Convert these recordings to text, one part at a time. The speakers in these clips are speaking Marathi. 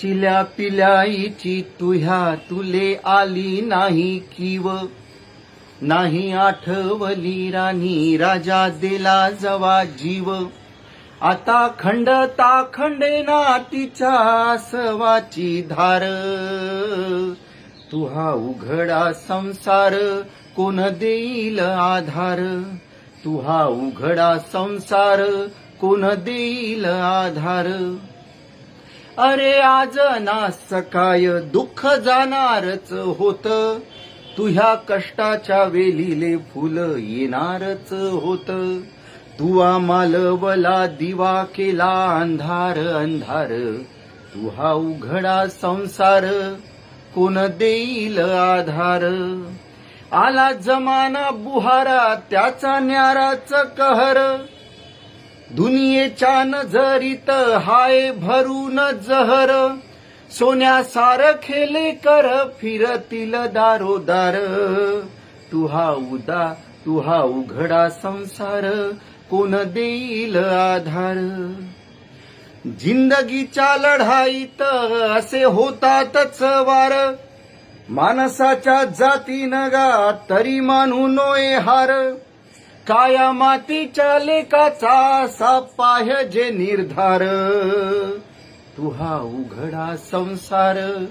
चिल्या पिल्याईची तुह्या तुले आली नाही किव. नाही आठवली राणी राजा दिला जवा जीव. आता खंडता खंडेना तिच्या सवाची धार. तुहा उघडा संसार कोण देईल आधार? तुहा उघडा संसार कोण देईल आधार? अरे आज ना सकाय दुःख जाणारच होत. तुह्या कष्टाच्या वेलीले फुल येणारच होत. तुवा मालवला दिवा केला अंधार अंधार. तुहा उघडा संसार कोण देईल आधार? आला जमाना बुहारा त्याचा न्याराच कहर. दुनियेच्या नजरीत हाय भरून जहर सोन्या खेले कर फिरतील दारोदार. तुहा उदा तुहा उघडा संसार कोण देईल आधार? जिंदगीच्या लढाईत असे होतातच वार माणसाच्या जातीनं गा तरी मानू नोय हार. काया मातीच्या लेकाचा सापाय जे निर्धार. तुहा उघडा संसार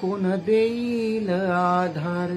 कोण देईल आधार?